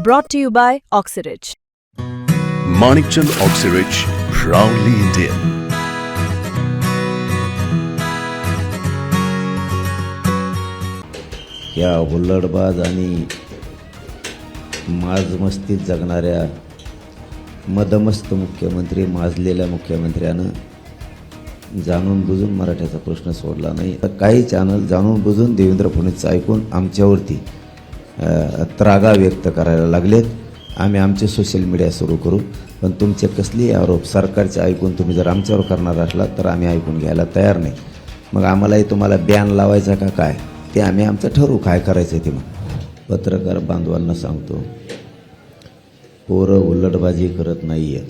Brought to you by Oxyridge. Manikchand Oxyrich, proudly Indian. या हुल्लडबाज आणि माजमस्तीत जगणाऱ्या मदमस्त मुख्यमंत्री माजलेल्या मुख्यमंत्र्यानं जाणून बुजून मराठ्याचा प्रश्न सोडला नाही तर काही चॅनल जाणून बुजून देवेंद्र फडणवीसचं ऐकून आमच्यावरती त्रागा व्यक्त करायला लागलेत. आम्ही आमचे सोशल मीडिया सुरू करू. पण तुमचे कसलेही आरोप सरकारचे ऐकून तुम्ही जर आमच्यावर करणार असलात तर आम्ही ऐकून घ्यायला तयार नाही. मग आम्हालाही तुम्हाला बॅन लावायचा का काय? ते आम्ही आमचं ठरवू काय करायचं ते मग. पत्रकार बांधवांना सांगतो पोरं हुल्लडबाजी करत नाही आहेत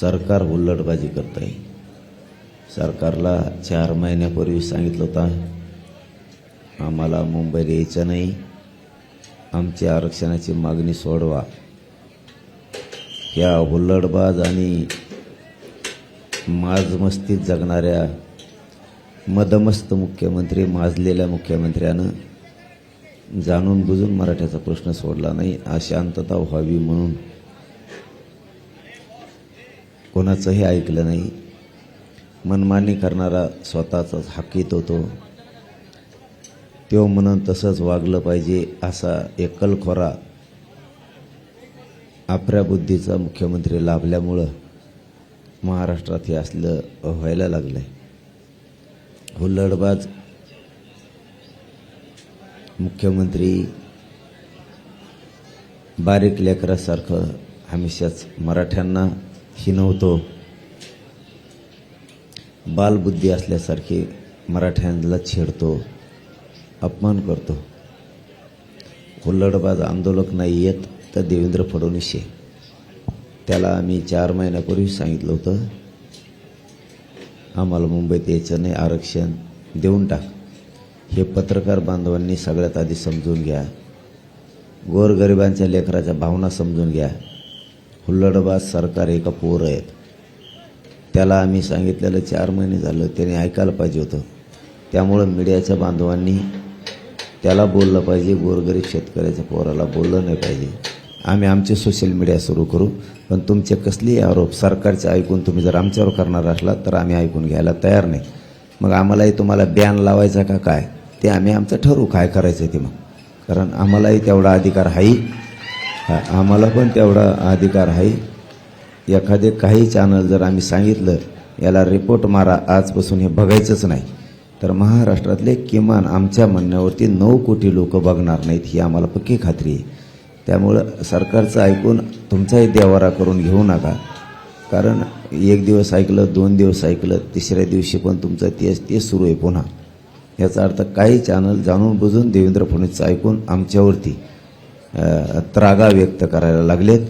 सरकार हुल्लडबाजी करत आहे सरकारला चार महिन्यापूर्वी सांगितलं होतं आम्हाला मुंबईला यायचं नाही. आमची आरक्षणाची मागणी सोडवा. या हुल्लडबाज आणि माजमस्तीत जगणाऱ्या मदमस्त मुख्यमंत्री माजलेल्या मुख्यमंत्र्यानं जाणून बुजून मराठ्याचा प्रश्न सोडला नाही. अशांतता व्हावी म्हणून कोणाचंही ऐकलं नाही. मनमानी करणारा स्वतःचाच हाकीत होतो. तो म्हणून तसंच वागलं पाहिजे असा एकलखोरा आपल्या बुद्धीचा मुख्यमंत्री लाभल्यामुळं महाराष्ट्रात हे असलं व्हायला लागलं आहे हुल्लडबाज हो, मुख्यमंत्री बारीक लेकरासारखं हमेशाच मराठ्यांना हिनवतो. बालबुद्धी असल्यासारखे मराठ्यांना छेडतो. अपमान करतो. हुल्लडबाज आंदोलक नाही येत तर देवेंद्र फडणवीस आहे. त्याला आम्ही चार महिन्यापूर्वी सांगितलं होतं आम्हाला मुंबईत यायचं नाही आरक्षण देऊन टाक. हे पत्रकार बांधवांनी सगळ्यात आधी समजून घ्या. गोरगरिबांच्या लेकराच्या भावना समजून घ्या. हुल्लडबाज सरकार एका पोरं आहेत. त्याला आम्ही सांगितलेलं चार महिने झालं त्याने ऐकायला पाहिजे होतं. त्यामुळं मीडियाच्या बांधवांनी त्याला बोललं पाहिजे गोरगरीब शेतकऱ्याच्या पोराला बोललं नाही पाहिजे. आम्ही आमचे सोशल मीडिया सुरू करू पण तुमचे कसलेही आरोप सरकारचे ऐकून तुम्ही जर आमच्यावर करणार असलात तर आम्ही ऐकून घ्यायला तयार नाही. मग आम्हालाही तुम्हाला बॅन लावायचा का काय? ते आम्ही आमचं ठरवू काय करायचं ते मग. कारण आम्हालाही तेवढा अधिकार आहे हा, आम्हाला पण तेवढा अधिकार आहे एखादे काही चॅनल जर आम्ही सांगितलं याला रिपोर्ट मारा आजपासून हे बघायचंच नाही. तर महाराष्ट्रातले किमान आमच्या म्हणण्यावरती नऊ कोटी लोक बघणार नाहीत ही आम्हाला पक्की खात्री आहे. त्यामुळं सरकारचं ऐकून तुमचाही देवारा करून घेऊ नका. कारण एक दिवस ऐकलं दोन दिवस ऐकलं तिसऱ्या दिवशी पण तुमचं तेच तेच सुरू आहे पुन्हा. याचा अर्थ काही चॅनल जाणून बुजून देवेंद्र फडणवीसचं ऐकून आमच्यावरती त्रागा व्यक्त करायला लागलेत.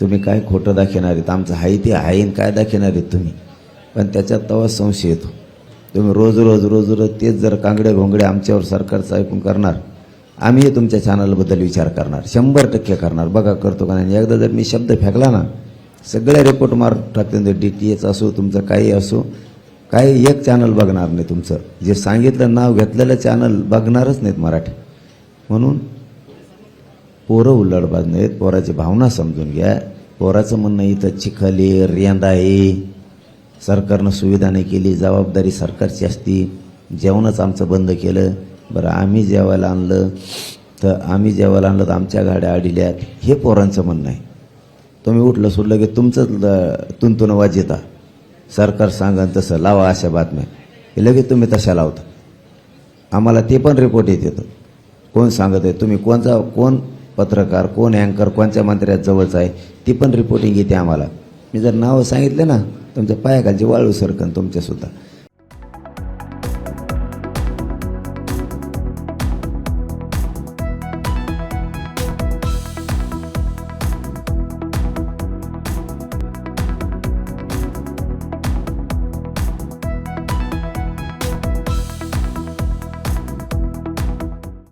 तुम्ही काय खोटं दाखवणार आहेत? आमचं आहे ते आहे काय दाखवणार आहेत तुम्ही? पण त्याच्यात तवा संशय येतो. तुम्ही रोज रोज रोज रोज तेच जर कांगडे घोंगडे आमच्यावर सरकारचं ऐकून करणार आम्हीही तुमच्या चॅनलबद्दल विचार करणार शंभर टक्के करणार. बघा करतो का नाही? एकदा जर मी शब्द फेकला ना सगळे रिपोर्ट मार टाकते डी टी एच असो तुमचं काही असो काही एक चॅनल बघणार नाही तुमचं. जे सांगितलं नाव घेतलेलं चॅनल बघणारच नाहीत मराठी. म्हणून पोरं उल्लडबाज नाहीत पोराची भावना समजून घ्या. पोराचं म्हणणं इथं चिखली रेंदा आहे सरकारनं सुविधा नाही केली जबाबदारी सरकारची असती. जेवणच आमचं बंद केलं. बरं आम्ही जेवायला आणलं. तर आम्ही जेवायला आणलं तर आमच्या गाड्या अडिल्यात. हे पोरांचं म्हणणं आहे. तुम्ही उठलं सुटलं की तुमचंच ल- तुंतुन वाजिता सरकार सांगन तसं लावा अशा बातम्या. हे लगेच तुम्ही तशा लावता. आम्हाला ते पण रिपोर्ट येत येतं. कोण सांगत आहे? तुम्ही कोणचा कोण पत्रकार कोण अँकर कोणत्या मंत्र्यात जवळचा आहे? ती पण रिपोर्टिंग येते आम्हाला. मी जर नावं सांगितले ना तुमच्या पायाखालची वाळू सरकन तुमच्यासुद्धा